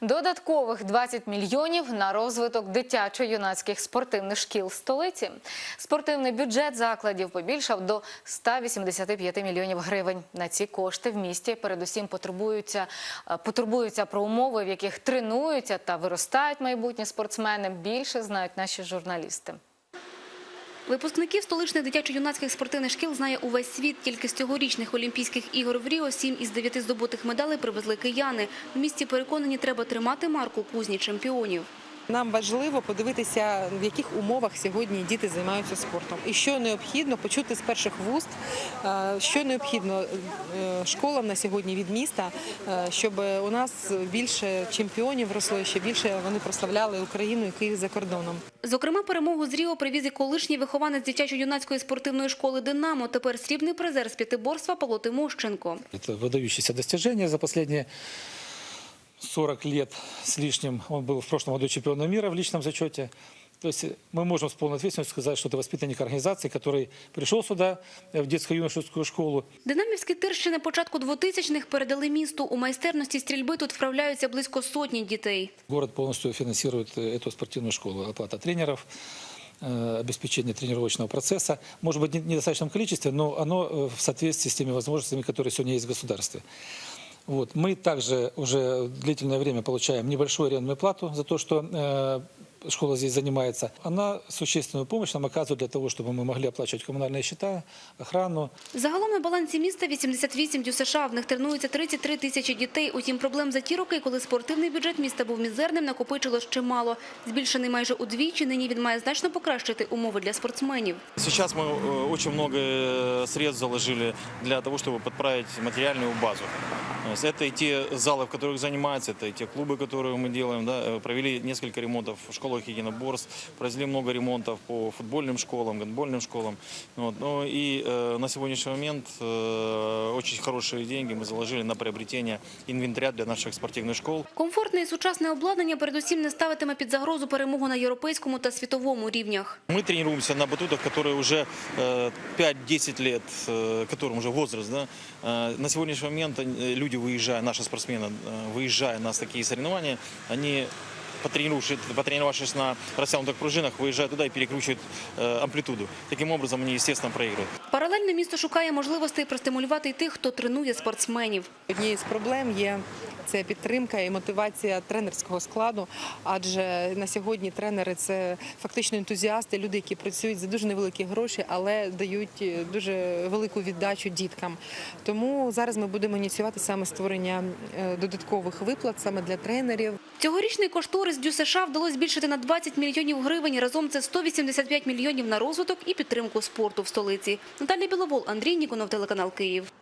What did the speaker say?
Додаткових 20 мільйонів на розвиток дитячо-юнацьких спортивних шкіл столиці. Спортивний бюджет закладів побільшав до 185 мільйонів гривень. На ці кошти в місті передусім потребуються, е, потурбуються про умови, в яких тренуються та виростають майбутні спортсмени. Більше знають наші журналісти. Випускників столичних дитячо-юнацьких спортивних шкіл знає увесь світ. Тільки з цьогорічних Олімпійських ігор в Ріо сім із дев'яти здобутих медалей привезли кияни. В місті переконані, треба тримати марку кузні чемпіонів. Нам важливо подивитися, в яких умовах сьогодні діти займаються спортом, і що необхідно почути з перших вуст, е, що необхідно е, школам на сьогодні від міста, е, щоб у нас більше чемпіонів росло, ще більше вони прославляли Україну і Київ за кордоном. Зокрема, перемогу з Ріо привіз і колишній вихованець дитячо-юнацької спортивної школи «Динамо». Тепер срібний призер з п'ятиборства Павло Тимощенко. Это выдающееся достижение за последние 40 лет с лишним. Он был в прошлом году чемпионом мира в личном зачете. То есть мы можем с полной ответственностью сказать, что это воспитанник организации, который пришел сюда э, в детско-юношескую школу. Динамівські тирщі на початку 2000-х передали місту. У майстерності стрільби тут вправляються близько сотні дітей. Город полностью финансирует э, эту спортивную школу. Оплата тренеров, э, обеспечение тренировочного процесса. Может быть, не- в недостаточном количестве, но оно э, в соответствии с теми возможностями, которые сегодня есть в государстве. Вот. Мы также уже длительное время получаем небольшую арендную плату за то, что э, школа здесь занимается. Она существенную помощь нам оказывает для того, чтобы мы могли оплачивать коммунальные счета, охрану. Загалом на балансі міста 88 ДЮСШ. В них тренуються 33 тисячі дітей. Утім, проблем за ті роки, коли спортивний бюджет міста був мізерним, накопичилось чимало. Збільшений майже удвічі, нині він має значно покращити умови для спортсменів. Сейчас мы э, очень много э, средств заложили для того, чтобы подправить материальную базу. То есть Это и те залы, в которых занимаются, это и те клубы, которые мы делаем. Да. Э, Провели несколько ремонтов в школах единоборств, произвели много ремонтов по футбольным школам, гандбольным школам. Вот. Ну и э, на сегодняшний момент э, очень хорошие деньги мы заложили на приобретение инвентаря для наших спортивных школ. Комфортне і сучасне обладнання передусім не ставитиме під загрозу перемогу на європейському та світовому рівнях. Мы тренируемся на батутах, которые уже э, 5-10 лет, э, которым уже возраст. Да? Э, На сегодняшний момент э, люди, выезжая, наши спортсмены, э, выезжая на такие соревнования, они потренировавшись, потренировавшись на растянутых пружинах, выезжают туда и перекручивают э, амплитуду. Таким образом, они, естественно, проигрывают. Паралельно місто шукає можливостей простимулювати й тих, хто тренує спортсменів. Однією з проблем є це підтримка і мотивація тренерського складу, адже на сьогодні тренери це фактично ентузіасти, люди, які працюють за дуже невеликі гроші, але дають е, дуже велику віддачу діткам. Тому зараз ми будемо ініціювати саме створення е, додаткових виплат саме для тренерів. Цьогорічний кошторис Дю США вдалося збільшити на 20 мільйонів гривень. Разом це 185 мільйонів на розвиток і підтримку спорту в столиці. Наталія Біловол, Андрій Ніконов, телеканал Київ.